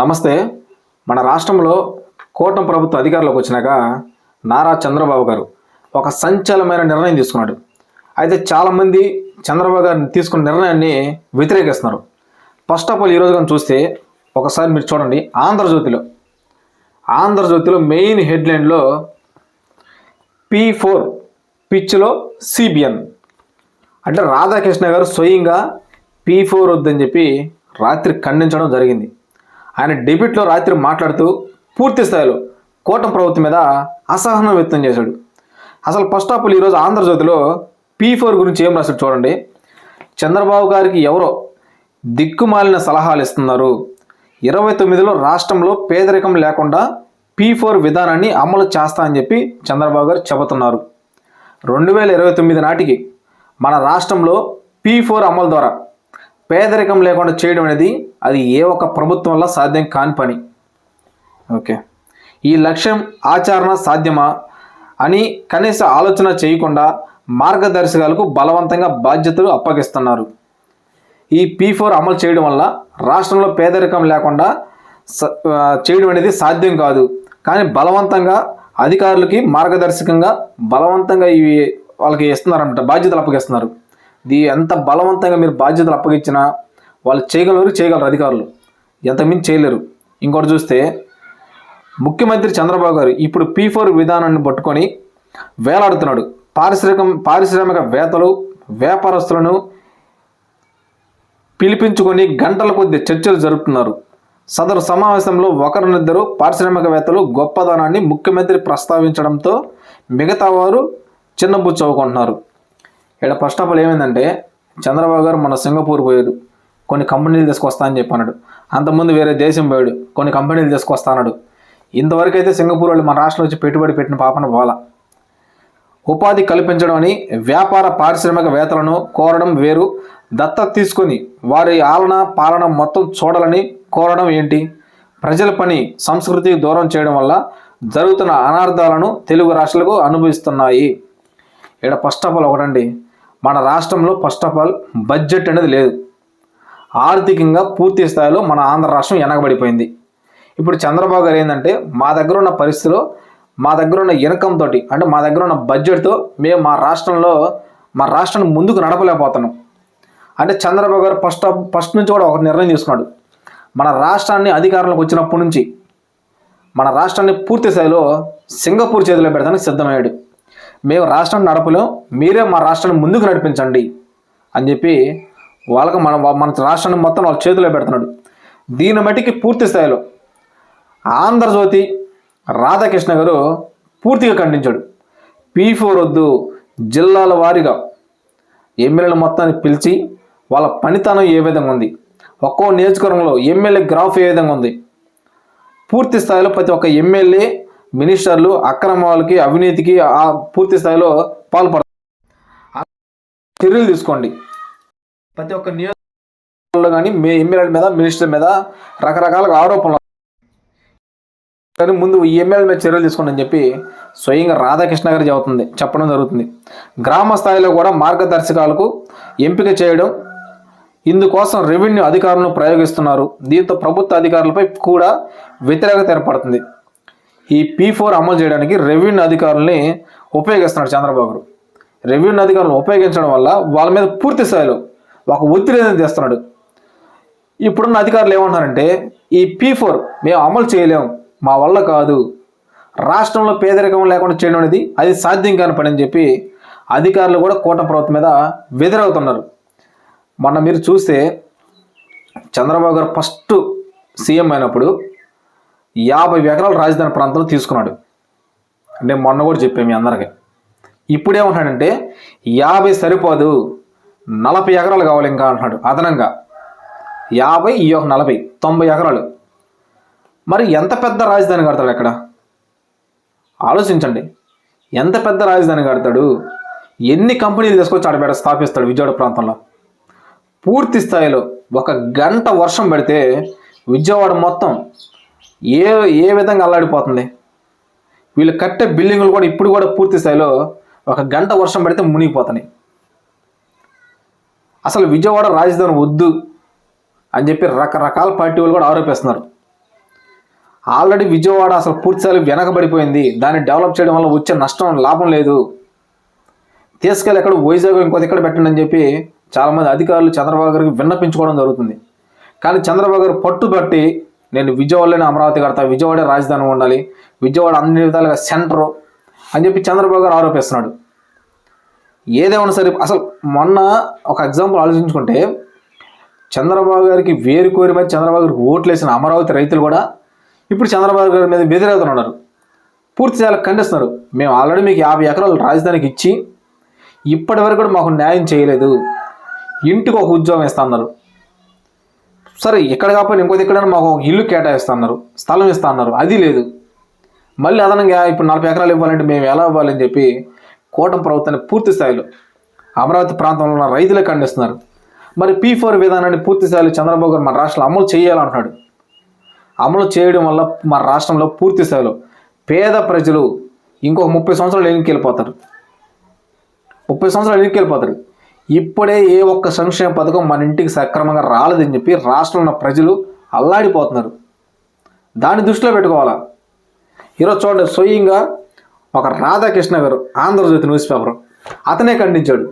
నమస్తే. మన రాష్ట్రంలో కోటం ప్రభుత్వ అధికారంలోకి వచ్చినాక నారా చంద్రబాబు గారు ఒక సంచలనమైన నిర్ణయం తీసుకున్నాడు. అయితే చాలామంది చంద్రబాబు గారు తీసుకున్న నిర్ణయాన్ని వ్యతిరేకిస్తున్నారు. ఫస్ట్ ఆఫ్ ఆల్ ఈరోజు కానీ చూస్తే ఒకసారి మీరు చూడండి ఆంధ్రజ్యోతిలో. ఆంధ్రజ్యోతిలో మెయిన్ హెడ్లైన్లో పీ ఫోర్ పిచ్లో సిబిఎన్. అంటే రాధాకృష్ణ గారు స్వయంగా పీ ఫోర్ వద్దని చెప్పి రాత్రి ఖండించడం జరిగింది. ఆయన డెబిట్లో రాత్రి మాట్లాడుతూ పూర్తి స్థాయిలో కూటమి ప్రభుత్వం మీద అసహనం వ్యక్తం చేశాడు. అసలు ఫస్ట్ ఆఫ్ ఆల్ ఈరోజు ఆంధ్రజ్యోతిలో పీ ఫోర్ గురించి ఏం రాశాడు చూడండి. చంద్రబాబు గారికి ఎవరో దిక్కుమాలిన సలహాలు ఇస్తున్నారు. ఇరవై తొమ్మిదిలో రాష్ట్రంలో పేదరికం లేకుండా పీ ఫోర్ విధానాన్ని అమలు చేస్తా అని చెప్పి చంద్రబాబు గారు చెబుతున్నారు. రెండు వేల ఇరవై తొమ్మిది నాటికి మన రాష్ట్రంలో పీ ఫోర్ అమలు ద్వారా పేదరికం లేకుండా చేయడం అనేది అది ఏ ఒక్క ప్రభుత్వం వల్ల సాధ్యం కాని పని. ఓకే. ఈ లక్ష్యం ఆచరణ సాధ్యమా అని కనీస ఆలోచన చేయకుండా మార్గదర్శకాలకు బలవంతంగా బాధ్యతలు అప్పగిస్తున్నారు. ఈ పీ ఫోర్ అమలు చేయడం వల్ల రాష్ట్రంలో పేదరికం లేకుండా స- చేయడం అనేది సాధ్యం కాదు. కానీ బలవంతంగా అధికారులకి మార్గదర్శకంగా బలవంతంగా ఇవి వాళ్ళకి ఇస్తున్నారన్నమాట బాధ్యతలు అప్పగిస్తున్నారు. ఇది ఎంత బలవంతంగా మీరు బాధ్యతలు అప్పగించినా వాళ్ళు చేయగలరు చేయగలరు అధికారులు. ఎంతమించి చేయలేరు. ఇంకోటి చూస్తే ముఖ్యమంత్రి చంద్రబాబు గారు ఇప్పుడు పీ ఫోర్ విధానాన్ని పట్టుకొని వేలాడుతున్నాడు. పారిశ్రామిక పారిశ్రామిక వేత్తలు వ్యాపారస్తులను పిలిపించుకొని గంటల కొద్ది చర్చలు జరుపుతున్నారు. సదరు సమావేశంలో ఒకరినిద్దరు పారిశ్రామికవేత్తలు గొప్పదనాన్ని ముఖ్యమంత్రి ప్రస్తావించడంతో మిగతా వారు చిన్నబుచ్చవుకుంటున్నారు ఇక్కడ ఫస్ట్ ఆఫ్ ఆల్ ఏమైందంటే చంద్రబాబు గారు మన సింగపూర్ పోయారు. కొన్ని కంపెనీలు తీసుకొస్తా అని చెప్పన్నాడు. అంతకుముందు వేరే దేశం పోయాడు. కొన్ని కంపెనీలు తీసుకొస్తా అన్నాడు. ఇంతవరకు అయితే సింగపూర్ వాళ్ళు మన రాష్ట్రంలో వచ్చి పెట్టుబడి పెట్టిన పాపన పోలా ఉపాధి కల్పించడం అని వ్యాపార పారిశ్రామికవేత్తలను కోరడం వేరు. దత్త తీసుకొని వారి ఆలన పాలన మొత్తం చూడాలని కోరడం ఏంటి? ప్రజల పని సంస్కృతి దూరం చేయడం వల్ల జరుగుతున్న అనార్థాలను తెలుగు రాష్ట్రాలకు అనుభవిస్తున్నాయి. ఇక్కడ ఫస్ట్ ఆఫ్ ఆల్ ఒకటండి. మన రాష్ట్రంలో ఫస్ట్ ఆఫ్ ఆల్ బడ్జెట్ అనేది లేదు. ఆర్థికంగా పూర్తి స్థాయిలో మన ఆంధ్ర రాష్ట్రం వెనకబడిపోయింది ఇప్పుడు చంద్రబాబు గారు ఏంటంటే మా దగ్గర ఉన్న పరిస్థితిలో మా దగ్గర ఉన్న ఇన్కమ్ తోటి అంటే మా దగ్గర ఉన్న బడ్జెట్తో మేము మా రాష్ట్రంలో మా రాష్ట్రాన్ని ముందుకు నడపలేకపోతున్నాం. అంటే చంద్రబాబు గారు ఫస్ట్ ఫస్ట్ నుంచి కూడా ఒక నిర్ణయం తీసుకున్నాడు. మన రాష్ట్రాన్ని అధికారంలోకి వచ్చినప్పటి నుంచి మన రాష్ట్రాన్ని పూర్తి స్థాయిలో సింగపూర్ చేతిలో పెడతానికి సిద్ధమయ్యాడు. మేము రాష్ట్రాన్ని నడపలేం మీరే మా రాష్ట్రాన్ని ముందుకు నడిపించండి అని చెప్పి వాళ్ళకి మన మన రాష్ట్రాన్ని మొత్తం వాళ్ళ చేతిలో పెడుతున్నాడు. దీని మట్టికి పూర్తి స్థాయిలో ఆంధ్రజ్యోతి రాధాకృష్ణ గారు పూర్తిగా ఖండించాడు. పీ ఫోర్ వద్దు జిల్లాల వారీగా ఎమ్మెల్యేలు మొత్తాన్ని పిలిచి వాళ్ళ పనితనం ఏ విధంగా ఉంది? ఒక్కో నియోజకవర్గంలో ఎమ్మెల్యే గ్రాఫ్ ఏ విధంగా ఉంది? పూర్తి స్థాయిలో ప్రతి ఒక్క ఎమ్మెల్యే మినిస్టర్లు అక్రమాలకి అవినీతికి ఆ పూర్తి స్థాయిలో పాల్పడతారు చర్యలు తీసుకోండి. ప్రతి ఒక్క నియోజకవర్గంలో కానీ మీ ఎమ్మెల్యేల మీద మినిస్టర్ మీద రకరకాల ఆరోపణలు కానీ ముందు ఈ ఎమ్మెల్యే మీద చర్యలు తీసుకోండి అని చెప్పి స్వయంగా రాధాకృష్ణ గారు చెబుతుంది చెప్పడం జరుగుతుంది. గ్రామ స్థాయిలో కూడా మార్గదర్శకాలకు ఎంపిక చేయడం ఇందుకోసం రెవెన్యూ అధికారులను ప్రయోగిస్తున్నారు. దీంతో ప్రభుత్వ అధికారులపై కూడా వ్యతిరేకత ఏర్పడుతుంది. ఈ పీ ఫోర్ అమలు చేయడానికి రెవెన్యూ అధికారుల్ని ఉపయోగిస్తున్నాడు చంద్రబాబు గారు. రెవెన్యూ అధికారులను ఉపయోగించడం వల్ల వాళ్ళ మీద పూర్తి స్థాయిలో ఒక ఒత్తిడి అనేది తెస్తున్నాడు. ఇప్పుడున్న అధికారులు ఏమంటున్నారంటే ఈ పీ ఫోర్ మేము అమలు చేయలేము మా వల్ల కాదు రాష్ట్రంలో పేదరికం లేకుండా చేయడం అనేది అది సాధ్యం కాని పని అని చెప్పి అధికారులు కూడా కూటమి ప్రభుత్వం మీద వ్యతిరేగుతున్నారు మొన్న మీరు చూస్తే చంద్రబాబు గారు ఫస్ట్ సీఎం అయినప్పుడు యాభై ఎకరాల రాజధాని ప్రాంతంలో తీసుకున్నాడు. నేను మొన్న కూడా చెప్పాను మీ అందరికీ. ఇప్పుడు ఏమంటాడంటే యాభై సరిపోదు నలభై ఎకరాలు కావాలి ఇంకా అంటున్నాడు. అదనంగా. యాభై ఈ ఒక నలభై తొంభై ఎకరాలు. మరి ఎంత పెద్ద రాజధాని కడతాడు అక్కడ? ఆలోచించండి. ఎంత పెద్ద రాజధాని కడతాడు? ఎన్ని కంపెనీలు తీసుకొచ్చి ఆడబేట స్థాపిస్తాడు విజయవాడ ప్రాంతంలో? పూర్తి స్థాయిలో ఒక గంట వర్షం పడితే విజయవాడ మొత్తం ఏ ఏ విధంగా అల్లాడిపోతుంది? వీళ్ళు కట్టే బిల్డింగులు కూడా ఇప్పుడు కూడా పూర్తి స్థాయిలో ఒక గంట వర్షం పడితే మునిగిపోతున్నాయి. అసలు విజయవాడ రాజధాని వద్దు అని చెప్పి రకరకాల పార్టీ వాళ్ళు కూడా ఆరోపిస్తున్నారు. ఆల్రెడీ విజయవాడ అసలు పూర్తిస్థాయి వెనకబడిపోయింది. దాన్ని డెవలప్ చేయడం వల్ల వచ్చే నష్టం లాభం లేదు. తీసుకెళ్ళి ఎక్కడ వైజాగ్ ఇంకో ఇక్కడ పెట్టండి అని చెప్పి చాలామంది అధికారులు చంద్రబాబు గారికి విన్నపించుకోవడం జరుగుతుంది. కానీ చంద్రబాబు గారు పట్టుబట్టి నేను విజయవాడలోనే అమరావతి కడతా విజయవాడే రాజధాని ఉండాలి విజయవాడ అన్ని విధాలుగా సెంటరు అని చెప్పి చంద్రబాబు గారు ఆరోపిస్తున్నాడు. ఏదేమన్నా సరే అసలు మొన్న ఒక ఎగ్జాంపుల్ ఆలోచించుకుంటే చంద్రబాబు గారికి వేరు కోరి మరి చంద్రబాబు గారికి ఓట్లు వేసిన అమరావతి రైతులు కూడా ఇప్పుడు చంద్రబాబు గారి మీద వ్యతిరేకతున్నారు పూర్తి చాలా ఖండిస్తున్నారు. మేము ఆల్రెడీ మీకు యాభై ఎకరాలు రాజధానికి ఇచ్చి ఇప్పటి వరకు కూడా మాకు న్యాయం చేయలేదు. ఇంటికి ఒక ఉద్యోగం ఇస్తున్నారు సరే ఇక్కడ కాకపోయినా ఇంకో ఎక్కడైనా మాకు ఒక ఇల్లు కేటాయిస్తున్నారు స్థలం ఇస్తా అన్నారు. అది లేదు. మళ్ళీ అదనంగా ఇప్పుడు నలభై ఎకరాలు ఇవ్వాలంటే మేము ఎలా ఇవ్వాలని చెప్పి కూటమి ప్రభుత్వాన్ని పూర్తి స్థాయిలో అమరావతి ప్రాంతంలో ఉన్న రైతులే ఖండిస్తున్నారు. మరి పీ ఫోర్ విధానాన్ని పూర్తి స్థాయిలో చంద్రబాబు గారు మన రాష్ట్రంలో అమలు చేయాలంటున్నాడు. అమలు చేయడం వల్ల మన రాష్ట్రంలో పూర్తి స్థాయిలో పేద ప్రజలు ఇంకొక ముప్పై సంవత్సరాలు ఎన్నికి వెళ్ళిపోతారు ముప్పై సంవత్సరాలు ఎన్నికి వెళ్ళిపోతారు ఇప్పుడే ఏ ఒక్క సంక్షేమ పథకం మన ఇంటికి సక్రమంగా రాలేదని చెప్పి రాష్ట్రంలో ఉన్న ప్రజలు అల్లాడిపోతున్నారు. దాన్ని దృష్టిలో పెట్టుకోవాలా? ఈరోజు చూడండి స్వయంగా ఒక రాధాకృష్ణ గారు ఆంధ్రజ్యోతి న్యూస్ పేపర్. అతనే ఖండించాడు.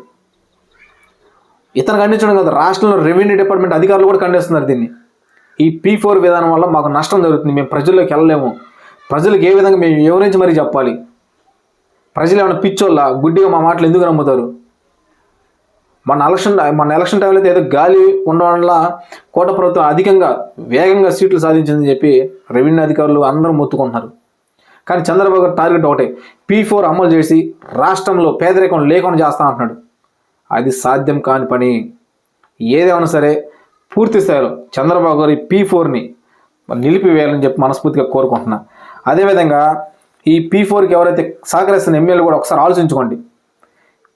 ఇతను ఖండించడం కాదు రాష్ట్రంలో రెవెన్యూ డిపార్ట్మెంట్ అధికారులు కూడా ఖండిస్తున్నారు దీన్ని. ఈ పీ ఫోర్ విధానం వల్ల మాకు నష్టం జరుగుతుంది మేము ప్రజల్లోకి వెళ్ళలేము. ప్రజలకు ఏ విధంగా మేము వివరించి మరీ చెప్పాలి? ప్రజలు ఏమైనా పిచ్చోళ్ళ? గుడ్డిగా మా మాటలు ఎందుకు నమ్ముతారు? మన ఎలక్షన్ మన ఎలక్షన్ టైంలో అయితే ఏదో గాలి ఉండడం వల్ల కోట ప్రభుత్వం అధికంగా వేగంగా సీట్లు సాధించిందని చెప్పి రెవెన్యూ అధికారులు అందరూ మొత్తుకుంటున్నారు. కానీ చంద్రబాబు గారు టార్గెట్ ఒకటే పీ ఫోర్ అమలు చేసి రాష్ట్రంలో పేదరికం లేకుండా చేస్తా అంటున్నాడు. అది సాధ్యం కాని పని. ఏదేమైనా సరే పూర్తి స్థాయిలో చంద్రబాబు గారు ఈ పీ ఫోర్ని నిలిపివేయాలని చెప్పి మనస్ఫూర్తిగా కోరుకుంటున్నా. అదేవిధంగా ఈ పీ ఫోర్కి ఎవరైతే సహకరిస్తున్న ఎమ్మెల్యేలు కూడా ఒకసారి ఆలోచించుకోండి.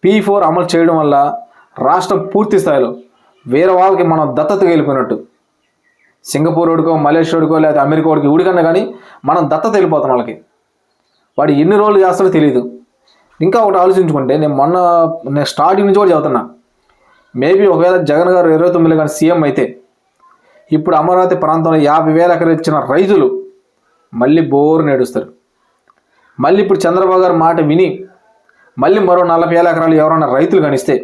పీ ఫోర్ అమలు చేయడం వల్ల రాష్ట్రం పూర్తి స్థాయిలో వేరే వాళ్ళకి మనం దత్తత వెళ్ళిపోయినట్టు. సింగపూర్ వాడికో మలేషియా వాడికో లేదా అమెరికా వాడికి ఉడికన్నా కానీ మనం దత్తత వెళ్ళిపోతాం వాళ్ళకి. వాడు ఎన్ని రోజులు చేస్తాడో తెలియదు ఇంకా ఒకటి ఆలోచించుకుంటే నేను మొన్న నేను స్టార్టింగ్ నుంచి కూడా చదువుతున్నా. మేబీ ఒకవేళ జగన్ గారు ఇరవై తొమ్మిదిలో కానీ సీఎం అయితే ఇప్పుడు అమరావతి ప్రాంతంలో యాభై వేల ఎకరాలు ఇచ్చిన రైతులు మళ్ళీ బోరు నేడుస్తారు. మళ్ళీ ఇప్పుడు చంద్రబాబు గారి మాట విని మళ్ళీ మరో నలభై వేల ఎకరాలు ఎవరైనా రైతులు కనిస్తే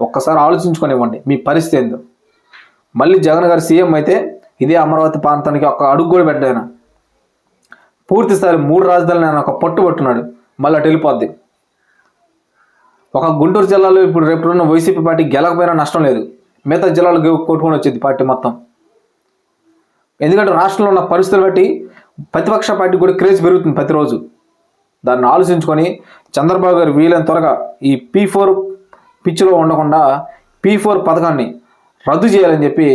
ఒక్కసారి ఆలోచించుకునివ్వండి మీ పరిస్థితి ఏందో. మళ్ళీ జగన్ గారు సీఎం అయితే ఇదే అమరావతి ప్రాంతానికి ఒక అడుగు కూడా పెట్టాను పూర్తిస్థాయి మూడు రాజధానులు ఆయన ఒక పట్టు పట్టున్నాడు. మళ్ళీ అటు వెళ్ళిపోద్ది ఒక గుంటూరు జిల్లాలో ఇప్పుడు రేపు ఉన్న వైసీపీ పార్టీ గెలకపోయినా నష్టం లేదు. మిగతా జిల్లాలు కొట్టుకొని వచ్చింది పార్టీ మొత్తం. ఎందుకంటే రాష్ట్రంలో ఉన్న పరిస్థితులు బట్టి ప్రతిపక్ష పార్టీ కూడా క్రేజ్ పెరుగుతుంది ప్రతిరోజు. దాన్ని ఆలోచించుకొని చంద్రబాబు గారు వీలైన త్వరగా ఈ పీ ఫోర్ పిచ్చిలో ఉండకుండా పీ ఫోర్ పథకాన్ని రద్దు చేయాలని చెప్పి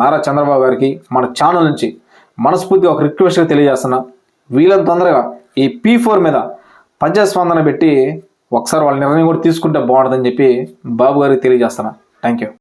నారా చంద్రబాబు గారికి మన ఛానల్ నుంచి మనస్ఫూర్తిగా ఒక రిక్వెస్ట్గా తెలియజేస్తున్నా. వీళ్ళని తొందరగా ఈ పీ ఫోర్ మీద పంచస్పందన పెట్టి ఒకసారి వాళ్ళ నిర్ణయం కూడా తీసుకుంటే బాగుంటుందని చెప్పి బాబు గారికి తెలియజేస్తున్నా. Thank you